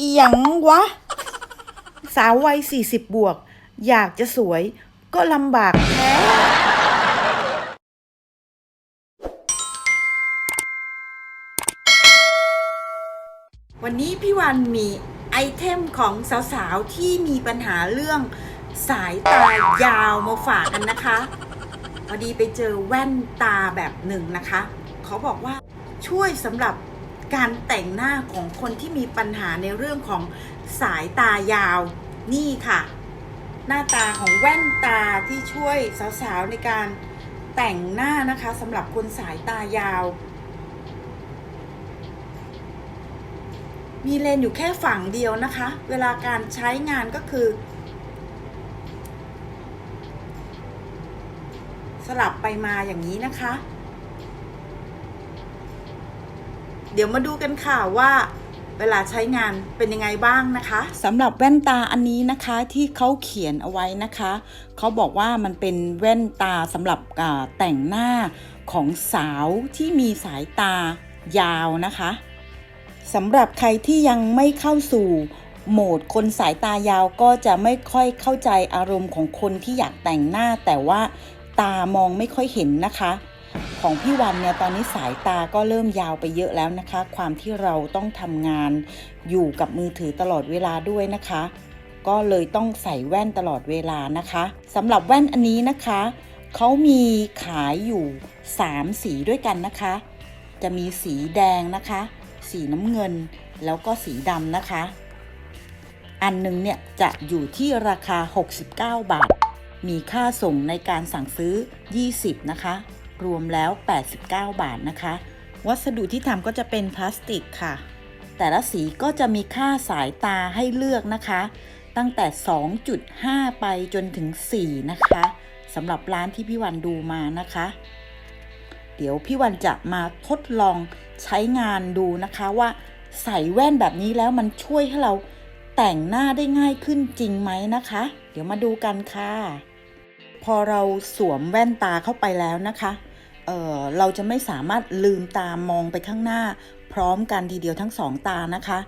อีหยังวะ สาววัย40บวก อยากจะสวยก็ลำบากแท้วันนี้พี่วันมีไอเทมของสาวๆ ที่มีปัญหาเรื่องสายตายาวมาฝากกันนะคะ พอดีไปเจอแว่นตาแบบหนึ่งนะคะ เขาบอกว่าช่วยสำหรับ การแต่งหน้าของคนที่มีปัญหาในเรื่องของสายตายาวนี่ค่ะ หน้าตาของแว่นตาที่ช่วยสาวๆในการแต่งหน้านะคะสำหรับคนสายตายาว มีเลนอยู่แค่ฝั่งเดียวนะคะ เวลาการใช้งานก็คือ สลับไปมาอย่างนี้นะคะ เดี๋ยวมาดูกันค่ะว่าเวลาใช้งานเป็นยังไงบ้างนะคะสำหรับแว่นตาอันนี้นะคะที่เขาเขียนเอาไว้นะคะเขาบอกว่ามันเป็นแว่นตาสำหรับแต่งหน้าของสาวที่มีสายตายาวนะคะสำหรับใครที่ยังไม่เข้าสู่โหมดคนสายตายาวก็จะไม่ค่อยเข้าใจอารมณ์ของคนที่อยากแต่งหน้า แต่ว่าตามองไม่ค่อยเห็นนะคะ ของพี่วันเนี่ยตอนนี้สายตาก็เริ่มยาวไปเยอะแล้วนะคะ ความที่เราต้องทำงานอยู่กับมือถือตลอดเวลาด้วยนะคะ ก็เลยต้องใส่แว่นตลอดเวลานะคะสำหรับแว่นอันนี้นะคะเขามีขายอยู่ 3 สีด้วยกันนะคะ จะมีสีแดงนะคะ สีน้ำเงินแล้วก็สีดำนะคะ อันหนึงเนี่ยจะอยู่ที่ราคา 69 บาท มีค่าส่งในการสั่งซื้อ 20 นะคะ รวมแล้ว 89 บาทนะคะ วัสดุที่ทำก็จะเป็นพลาสติกค่ะ แต่ละสีก็จะมีค่าสายตาให้เลือกนะคะ ตั้งแต่ 2.5 ไปจนถึง 4 นะคะสำหรับร้านที่พี่วันดูมานะคะ เดี๋ยวพี่วันจะมาทดลองใช้งานดูนะคะว่าใส่แว่นแบบนี้แล้วมันช่วยให้เราแต่งหน้าได้ง่ายขึ้นจริงไหมนะคะ เดี๋ยวมาดูกันค่ะ พอเราสวมแว่นตาเข้าไปแล้วนะคะ เเราจะไม่สามารถลืมตามองไปข้างหน้า พร้อมกันทีเดียวทั้งสองตานะคะ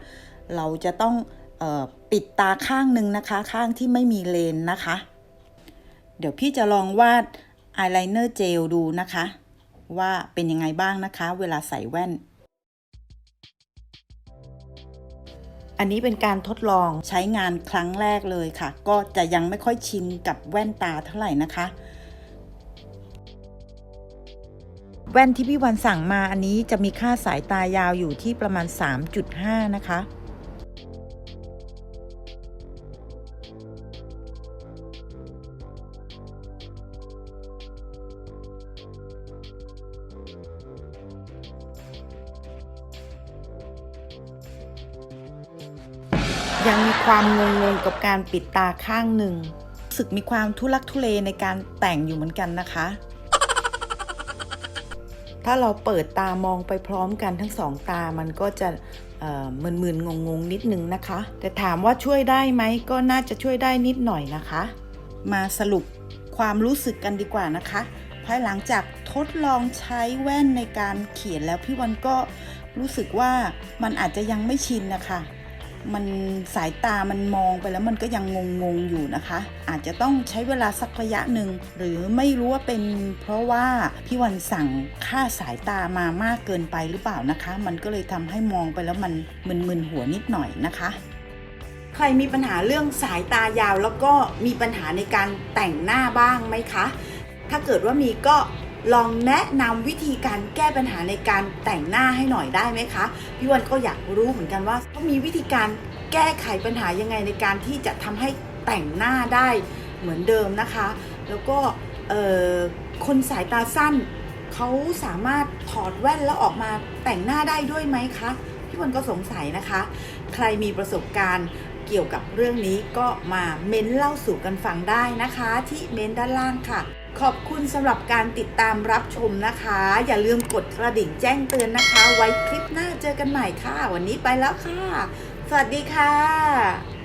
เราจะต้องออปิดตาข้างหนึ่งนะคะ ข้างที่ไม่มีเลนส์นะคะ เดี๋ยวพี่จะลองวาดอายไลเนอร์เจลดูนะคะ ว่าเป็นยังไงบ้างนะคะ เวลาใส่แว่น อันนี้เป็นการทดลองใช้งานครั้งแรกเลยค่ะ ก็จะยังไม่ค่อยชินกับแว่นตาเท่าไหร่นะคะ แว่นที่พี่วันสั่งมาอันนี้จะมีค่าสายตายาวอยู่ที่ประมาณ 3.5 นะคะ ยังมีความงงๆกับการปิดตาข้างหนึ่งรู้สึกมีความทุลักทุเลในการแต่งอยู่เหมือนกันนะคะ ถ้าเราเปิดตามองไปพร้อมกันทั้งสองตามันก็จะมึนๆงงๆ นิดนึงนะคะ แต่ถามว่าช่วยได้ไหมก็น่าจะช่วยได้นิดหน่อยนะคะ มาสรุปความรู้สึกกันดีกว่านะคะ ภายหลังจากทดลองใช้แว่นในการเขียนแล้วพี่วันก็รู้สึกว่ามันอาจจะยังไม่ชินนะคะ มันสายตามันมองไปแล้วมันก็ยังงงๆอยู่นะคะ อาจจะต้องใช้เวลาสักระยะหนึ่งหรือไม่รู้ว่าเป็นเพราะว่าพี่วันสั่งค่าสายตามามากเกินไปหรือเปล่านะคะ มันก็เลยทำให้มองไปแล้วมันมึนๆหัวนิดหน่อยนะคะ ใครมีปัญหาเรื่องสายตายาวแล้วก็มีปัญหาในการแต่งหน้าบ้างไหมคะ ถ้าเกิดว่ามีก็ ลองแนะนำวิธีการแก้ปัญหาในการแต่งหน้าให้หน่อยได้ไหมคะ พี่วันก็อยากรู้เหมือนกันว่าต้องมีวิธีการแก้ไขปัญหายังไงในการที่จะทำให้แต่งหน้าได้เหมือนเดิมนะคะ แล้วก็คนสายตาสั้นเขาสามารถถอดแว่นแล้วออกมาแต่งหน้าได้ด้วยไหมคะพี่วันก็สงสัยนะคะ ใครมีประสบการณ์เกี่ยวกับเรื่องนี้ก็มาเม้นเล่าสู่กันฟังได้นะคะ ที่เม้นด้านล่างค่ะ ขอบคุณสำหรับการติดตามรับชมนะคะ อย่าลืมกดกระดิ่งแจ้งเตือนนะคะ ไว้คลิปหน้าเจอกันใหม่ค่ะ วันนี้ไปแล้วค่ะ สวัสดีค่ะ